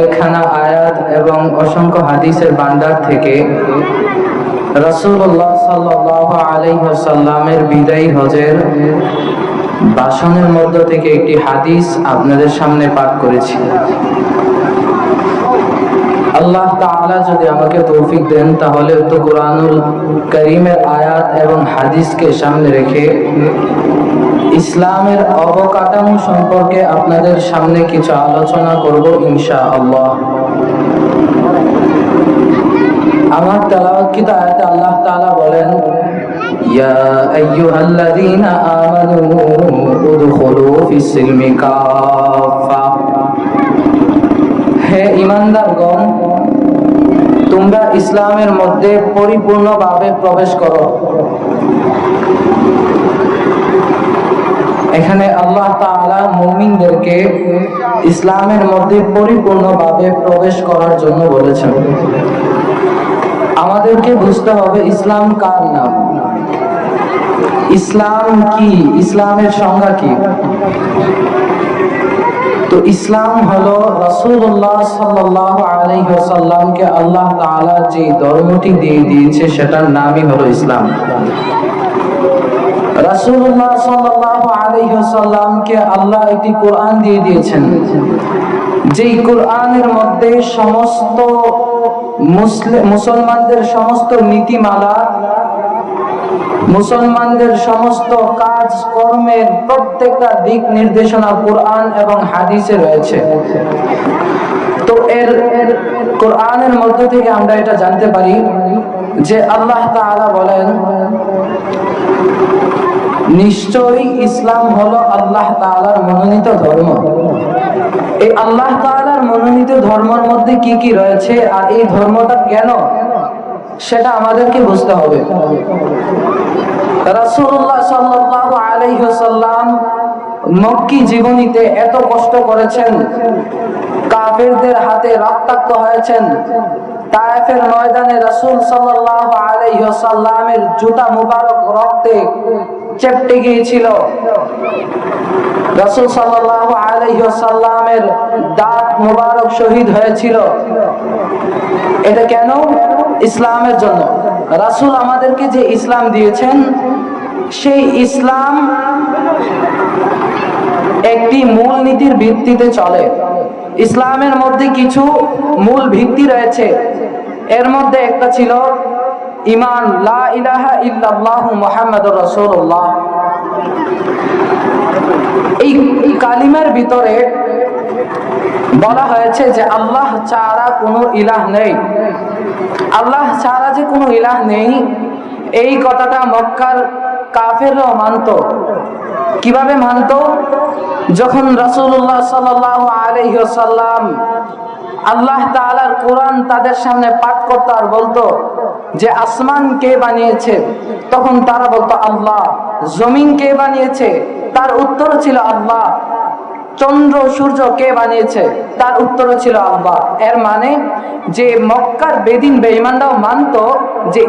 একখানা আয়াত এবং অসংখ্য হাদিসের থেকে রসুল্লাহ সাল্লাহ বিদায়ী হজের ভাষণের মধ্য থেকে একটি হাদিস আপনাদের সামনে পাঠ করেছি। আল্লাহ তাআলা যদি আমাকে তৌফিক দেন, তাহলে তো কোরআনুল করিমের আয়াত এবং হাদিসকে সামনে রেখে ইসলামের অবকাঠামো সম্পর্কে আপনাদের সামনে কিছু আলোচনা করব ইনশা আল্লাহ আমার তেলাওয়াতকৃত আয়াতে আল্লাহ তাআলা বলেন তোমরা ইসলামের মধ্যে পরিপূর্ণভাবে প্রবেশ করো। এখানে আল্লাহ তাআলা মুমিনদেরকে ইসলামের মধ্যে পরিপূর্ণভাবে প্রবেশ করার জন্য বলেছেন। আমাদেরকে বুঝতে হবে ইসলাম কার নাম? ইসলাম কি? ইসলামের সংজ্ঞা কি? তো ইসলাম হলো রাসূলুল্লাহ সাল্লাল্লাহু আলাইহি ওয়াসাল্লামকে আল্লাহ তাআলা যে ধর্মটি দিয়ে দিয়েছে, সেটার নামই হলো ইসলাম। রাসূলুল্লাহ সাল্লাল্লাহু আলাইহি ওয়াসাল্লামকে আল্লাহ একটি কোরআন দিয়ে দিয়েছেন। যেই কোরআনের মধ্যে সমস্ত মুসলমানদের সমস্ত নীতিমালা, মুসলমানদের সমস্ত কাজ কর্মের প্রত্যেকটা দিক নির্দেশনা কোরআন এবং হাদিসে রয়েছে। তো এর কোরআনের মধ্য থেকে আমরা এটা জানতে পারি যে আল্লাহ তাআলা বলেন নিশ্চয়ই ইসলাম হলো আল্লাহ তাআলার মনোনীত ধর্ম। এই আল্লাহ তাআলার মনোনীত ধর্মের মধ্যে কি কি রয়েছে আর এই ধর্মটা কেন? সেটা আমাদেরকে বুঝতে হবে। রাসূলুল্লাহ সাল্লাল্লাহু আলাইহি ওয়াসাল্লাম মক্কি জীবনীতে এত কষ্ট করেছেন, কাফেরদের হাতে রক্তাক্ত হয়েছেন। তায়েফের ময়দানে রাসূল সাল্লাল্লাহু আলাইহি ওয়াসাল্লামের জুতা মুবারক রক্তে চেপটে গিয়েছিল। রাসূল সাল্লাল্লাহু আলাইহি ওয়াসাল্লামের দাঁত শহীদ হয়েছিল। এটা কেন? ইসলামের জন্য। রাসূল আমাদেরকে যে ইসলাম দিয়েছেন, সেই ইসলাম একটি মূল নীতির ভিত্তিতে চলে। ইসলামের মধ্যে কিছু মূল ভিত্তি রয়েছে। এর মধ্যে একটা ছিল ইমান, লা ইলাহা ইল্লাল্লাহ মুহাম্মাদুর রাসূলুল্লাহ। এই কালিমার ভিতরে বলা হয়েছে যে আল্লাহ ছাড়া কোনো ইলাহ নেই। আল্লাহ ছাড়া যে কোনো ইলাহ নেই, এই কথাটা মক্কার কাফেররাও মানত। কীভাবে মানত? যখন রাসূলুল্লাহ সাল্লাল্লাহু আলাইহি ওয়াসাল্লাম আল্লাহ তালার কোরআন তাদের সামনে পাঠ করতো আর বলতো যে আসমান কে বানিয়েছে? তখন তারা বলতো, আল্লাহ। জমিন কে বানিয়েছে? তার উত্তর ছিল আল্লাহ। চন্দ্র সূর্য কে বানিয়েছে? তার উত্তর ছিল আল্লাহ এর মানে যে মক্কার বেদিন বেঈমানরাও মানত যে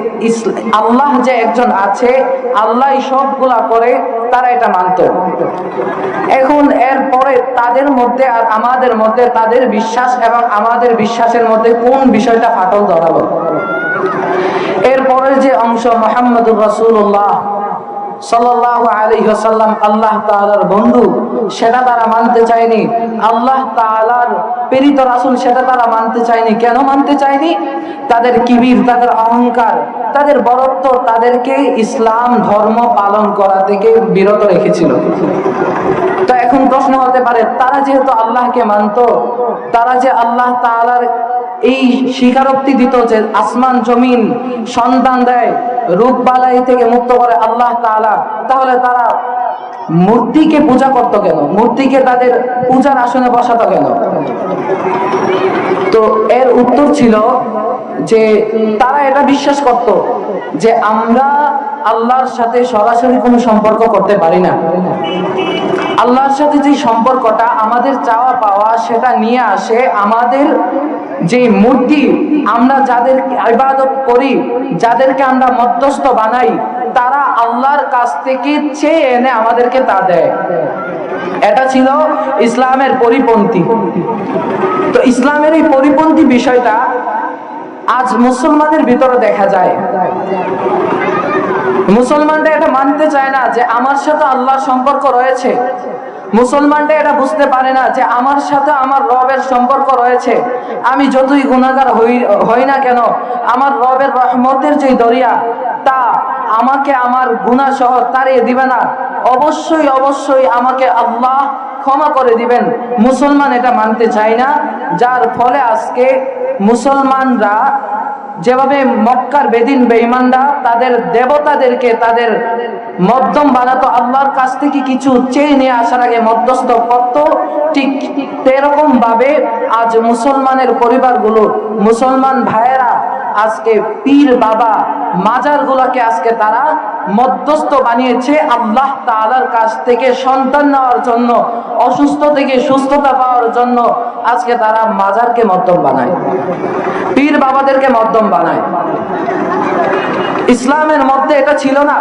আল্লাহ যে একজন আছে, আল্লাহ সবগুলা করে তারা এটা মানত। এখন এর পরে তাদের মধ্যে আর আমাদের মধ্যে তাদের বিশ্বাস এবং আমাদের বিশ্বাসের মধ্যে কোন বিষয়টা ফাটল ধরালো? এরপরের যে অংশ, মোহাম্মদুর রাসূলুল্লাহ আল্লাহ তাআলার বন্ধু, সেটা তারা মানতে চায়নি। আল্লাহ তাআলার প্রেরিত রাসূল সেটা তারা মানতে চায়নি। কেন মানতে চায়নি? তাদের কিবির, তাদের অহংকার, তাদের বরত্ব তাদেরকে ইসলাম ধর্ম পালন করা থেকে বিরত রেখেছিল। তো এখন প্রশ্ন হতে পারে, তারা যেহেতু আল্লাহকে মানতো, তারা যে আল্লাহ তাআলার এই স্বীকারোক্তি দিত যে আসমান জমিন সন্তান দেয়, রূপ বালাই থেকে মুক্ত করে আল্লাহ তাআলা। তাহলে তারা মূর্তিকে পূজা করত কেন? মূর্তিকে তাদের পূজার আসনে বসাতো কেন? তো এর উত্তর ছিল যে তারা এটা বিশ্বাস করত যে আমরা আল্লাহর সাথে সরাসরি কোনো সম্পর্ক করতে পারি না। আল্লাহর সাথে যে সম্পর্কটা আমাদের চাওয়া পাওয়া সেটা নিয়ে আসে আমাদের যে মূর্তি আমরা যাদের ইবাদত করি, যাদেরকে আমরা মধ্যস্থ বানাই, তারা আল্লাহর কাছ থেকে চেয়ে এনে আমাদেরকে তা দেয়। এটা ছিল ইসলামের পরিপন্থী। তো ইসলামের এই পরিপন্থী বিষয়টা আজ মুসলমানের ভিতরে দেখা যায়। মুসলমানরা এটা মানতে চায় না যে আমার সাথে আল্লাহর সম্পর্ক রয়েছে। মুসলমানরা এটা বুঝতে পারে না যে আমার সাথে আমার রবের সম্পর্ক রয়েছে। আমি যতই গুণাগার হই হই না কেন, আমার রবের রহমতের যে দরিয়া, তা আমাকে আমার গুণা সহ তাড়িয়ে দিবে না। অবশ্যই অবশ্যই আমাকে আল্লাহ ক্ষমা করে দিবেন। মুসলমান এটা মানতে চায় না, যার ফলে আজকে মুসলমানরা যেভাবে মক্কার বেদিন বেঈমানরা তাদের দেবতাদেরকে, তাদের মধ্যম বানাতো আল্লাহর কাছ থেকে কিছু চেয়ে নিয়ে আসার আগে মধ্যস্থ করত। ঠিক এরকম ভাবে আজ মুসলমানের পরিবারগুলো, মুসলমান ভাইয়েরা আজকে পীর বাবা মাজার গুলাকে আজকে তারা মধ্যস্থ বানিয়েছে আল্লাহ তাআলার কাছ থেকে সন্তান নেওয়ার জন্য, অসুস্থ থেকে সুস্থতা পাওয়ার জন্য আজকে তারা মাজারকে মধ্যম বানায়, পীর বাবাদেরকে মধ্যম বানায়। ইসলামের মধ্যে এটা ছিল না।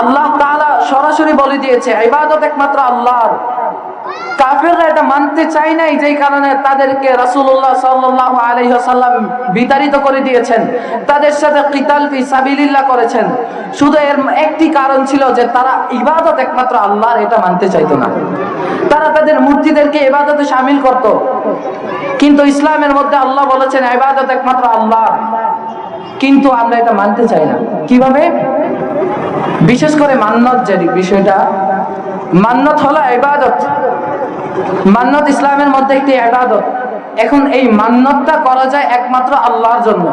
আল্লাহ তাআলা সরাসরি বলে দিয়েছে, ইবাদত একমাত্র আল্লাহর। কাফেররা এটা মানতে নাই, যেই কারণে তাদেরকে বিতাড়িত করে দিয়েছেন। তাদের সাথে করেছেন। শুধু এর একটি কারণ ছিল যে তারা ইবাদত একমাত্র এটা মানতে চাইতো না। তারা তাদের মূর্তিদেরকে ইবাদতে শামিল করত। কিন্তু ইসলামের মধ্যে আল্লাহ বলেছেন, ইবাদত একমাত্র আল্লাহর। কিন্তু আমরা এটা মানতে চাই না। কীভাবে? বিশেষ করে মান্নত যে বিষয়টা, মান্নত হলো ইবাদত। মান্নত ইসলামের মধ্যে একটি ইবাদত এখন এই মান্যতটা করা যায় একমাত্র আল্লাহর জন্য।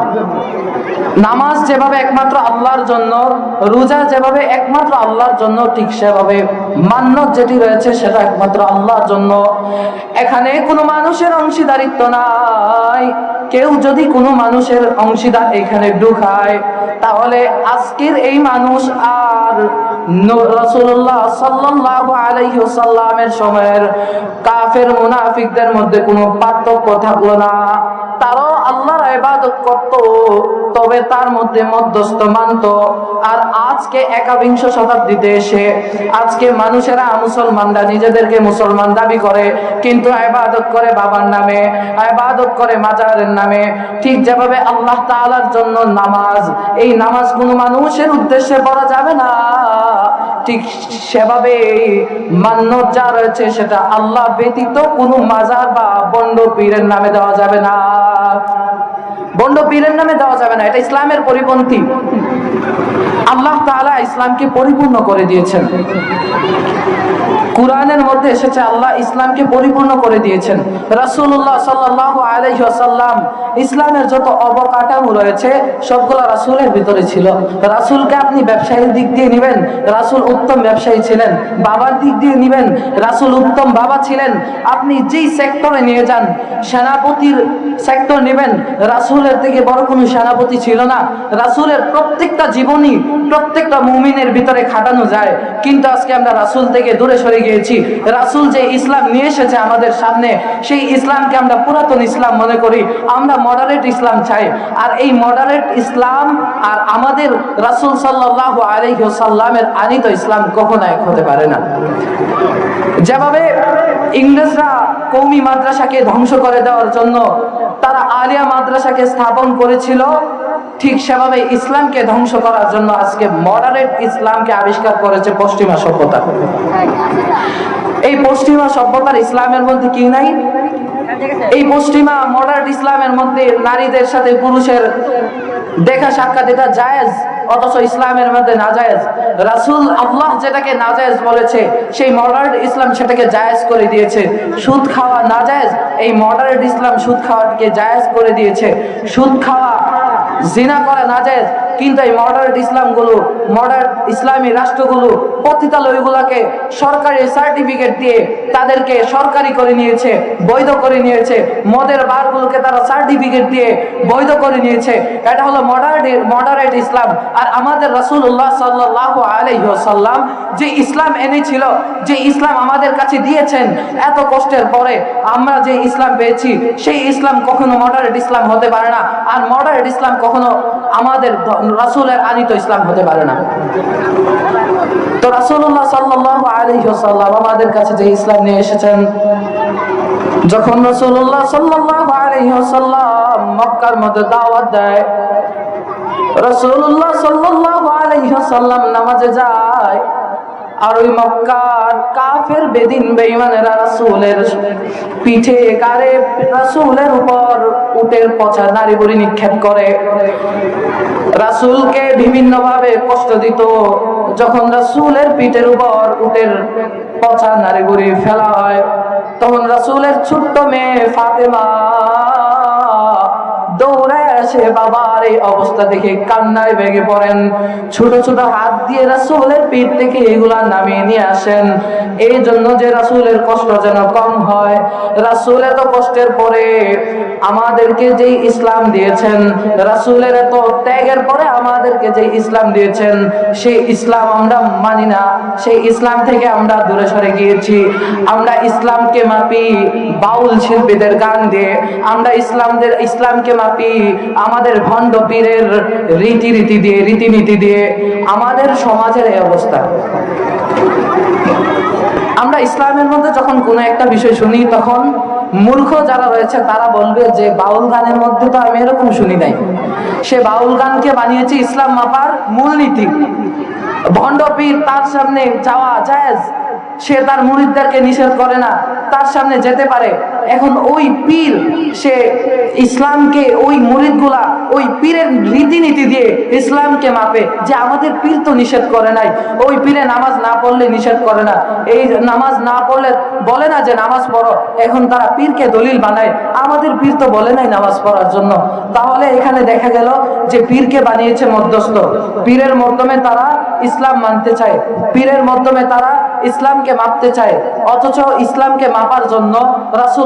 নামাজ যেভাবে একমাত্র আল্লাহর জন্য, রোজা যেভাবে একমাত্র আল্লাহর জন্য, ঠিক সেভাবে মান্যত যেটি রয়েছে সেটা একমাত্র আল্লাহর জন্য। এখানে কোনো মানুষের অংশীদারিত্ব নাই। কেউ যদি কোনো মানুষের অংশীদার এখানে ঢুকায়, তাহলে আজকের এই মানুষ আর সময়ের কাফের মুনাফিকদের মধ্যে কোনো পার্থক্য থাকল না। তারাও ইবাদত করত, তবে তার মধ্যে মধ্যস্থ মানত। আর আজকে একাবিংশ শতাব্দীতে এসে আজকে মানুষেরা মুসলমানরা নিজেদেরকে মুসলমান দাবি করে, কিন্তু ইবাদত করে বাবার নামে, ইবাদত করে মাজারের নামে। ঠিক যেভাবে আল্লাহ তাআলার জন্য নামাজ, এই নামাজ কোনো মানুষের উদ্দেশ্যে পড়া যাবে না। ঠিক সেভাবে মান্য যা রয়েছে সেটা আল্লাহ ব্যতীত কোনো মাজার বা বন্ড পীরের নামে দেওয়া যাবে না। বন্ড পীরের নামে দেওয়া যাবে না এটা ইসলামের পরিপন্থী। আল্লাহ তাআলা ইসলামকে পরিপূর্ণ করে দিয়েছেন। কোরআনের মধ্যে এসেছে, আল্লাহ ইসলামকে পরিপূর্ণ করে দিয়েছেন। রাসূলুল্লাহ সাল্লাল্লাহু আলাইহি ইসলামের যত অবকাঠামো রয়েছে, সবগুলো রাসূলের ভিতরে ছিল। রাসূলকে আপনি ব্যবসায়ীর দিক দিয়ে নেবেন, রাসূল উত্তম ব্যবসায়ী ছিলেন। বাবার দিক দিয়ে নেবেন, রাসূল উত্তম বাবা ছিলেন। আপনি যেই সেক্টরে নিয়ে যান, সেনাপতির সেক্টর নেবেন, রাসূলের থেকে বড় কোনো সেনাপতি ছিল না। রাসূলের প্রত্যেকটা জীবনী প্রত্যেকটা মুমিনের ভিতরে খাটানো যায়। কিন্তু আজকে আমরা রাসূল থেকে দূরে সরে গিয়েছি। রাসূল যে ইসলাম নিয়ে এসেছে আমাদের সামনে, সেই ইসলামকে আমরা পুরাতন ইসলাম মনে করি। আমরা মডারেট ইসলাম চাই। আর এই মডারেট ইসলাম আর আমাদের রাসূল সাল্লাল্লাহু আলাইহি ওয়াসাল্লামের আনিত ইসলাম কখনো এক হতে পারে না। যেভাবে ইংরেজরা কৌমি মাদ্রাসাকে ধ্বংস করে দেওয়ার জন্য তারা আলিয়া মাদ্রাসাকে স্থাপন করেছিল, ঠিক সেভাবে ইসলামকে ধ্বংস করার জন্য আজকে মডারেট ইসলামকে আবিষ্কার করেছে পশ্চিমা সভ্যতা। এই পশ্চিমা সভ্যতার ইসলামের মধ্যে কি নাই? এই পশ্চিমা মডার্ন ইসলামের মধ্যে নারীদের সাথে পুরুষের দেখা সাক্ষাৎ এটা জায়েজ? অথচ ইসলামের মধ্যে নাজায়েজ রাসূল আল্লাহ যেটাকে নাজায়েজ বলেছে, সেই মডার্ন ইসলাম সেটাকে জায়েজ করে দিয়েছে। সুদ খাওয়া নাজায়েজ এই মডার্ন ইসলাম সুদ খাওয়াকে জায়েজ করে দিয়েছে। সুদ খাওয়া, জিনা করা নাজায়েজ কিন্তু এই মডার্ন ইসলামগুলো মডার্ন ইসলামী রাষ্ট্রগুলো পতিতালয়গুলোকে সরকারি সার্টিফিকেট দিয়ে তাদেরকে সরকারি করে নিয়েছে, বৈধ করে নিয়েছে, মদের বারগুলোকে তারা সার্টিফিকেট দিয়ে বৈধ করে নিয়েছে। এটা হলো মডার্ন মডারেট ইসলাম। আর আমাদের রাসূলুল্লাহ সাল্লাল্লাহু আলাইহি ওয়াসাল্লাম যে ইসলাম এনেছিল, যে ইসলাম আমাদের কাছে দিয়েছেন, এত কষ্টের পরে আমরা যে ইসলাম পেয়েছি, সেই ইসলাম কখনো মডারেট ইসলাম হতে পারে না। আর মডারেট ইসলাম কখনো আমাদের রাসুলের আনিত ইসলাম হতে পারে না। তো রাসুল্লাহ সাল্লাহ আলী ওয়াসাল্লাম আমাদের কাছে যে ইসলাম নিয়ে এসেছেন, যখন রসুল্লাহ সাল্লাহ সাল্লাম মক্কার মধ্যে দাওয়াত দেয় রসুল্লাহ সাল্লাহ সাল্লাম নামাজে যায় আর ওই মক্কার কাফের বেদিন রাসূলের পিঠে রাসূলের উপর উটের পচা নারী নিক্ষেপ করে। রাসূলকে বিভিন্ন ভাবে কষ্ট দিত। যখন রাসূলের পিঠের উপর উটের পচা নারী বুড়ি ফেলা হয়, তখন রাসূলের ছোট্ট মেয়ে ফাতেমা আসে বাবার এই অবস্থা দেখে কান্নায় ভেঙে পড়েন। ছোট ছোট হাত দিয়ে রাসূলের পিঠ থেকে এগুলা নামিয়ে নিয়ে আসেন। এই জন্য যে রাসূলের কষ্ট যেন কম হয়, রাসূল এত কষ্টের পরে আমাদেরকে যেই ইসলাম দিয়েছেন, রাসূলের এত ত্যাগের পরে আমাদেরকে যে ইসলাম দিয়েছেন, সেই ইসলাম আমরা মানি না। সেই ইসলাম থেকে আমরা দূরে সরে গিয়েছি। আমরা ইসলামকে মাপি, বাউল শিল্পীদের গান দিয়ে, আমরা ইসলামদের, ইসলামকে মাপি আমাদের ভণ্ড পীরের রীতিনীতি দিয়ে রীতিনীতি দিয়ে আমাদের সমাজের এই অবস্থা। আমরা ইসলামের মধ্যে যখন কোনো একটা বিষয় শুনি, তখন মূর্খ যারা রয়েছে, তারা বলবে যে, বাউল গানের মধ্যে তো আমি এরকম শুনি নাই। সে বাউল গানকে বানিয়েছে ইসলাম মাপার মূলনীতি। ভণ্ড পীর তার সামনে যাওয়া জায়েজ। সে তার মুরিদদেরকে নিষেধ করে না, তার সামনে যেতে পারে। এখন ওই পীর, সে ইসলামকে, ওই মুরিদগুলা, ওই পীরের রীতিনীতি দিয়ে ইসলামকে মাপে। যে আমাদের পীর তো নিষেধ করে নাই। ওই পীরে নামাজ না পড়লে নিষেধ করে না। এই নামাজ না পড়লে বলে না যে নামাজ পড়ো। এখন তারা পীরকে দলিল বানায়। আমাদের পীর তো বলে নাই নামাজ পড়ার জন্য। তাহলে এখানে দেখা গেল যে পীরকে বানিয়েছে মধ্যস্থ। পীরের মাধ্যমে তারা ইসলাম মানতে চায়। পীরের মাধ্যমে তারা ইসলামকে মাপতে চায়। অথচ ইসলামকে মাপার জন্য রাসূল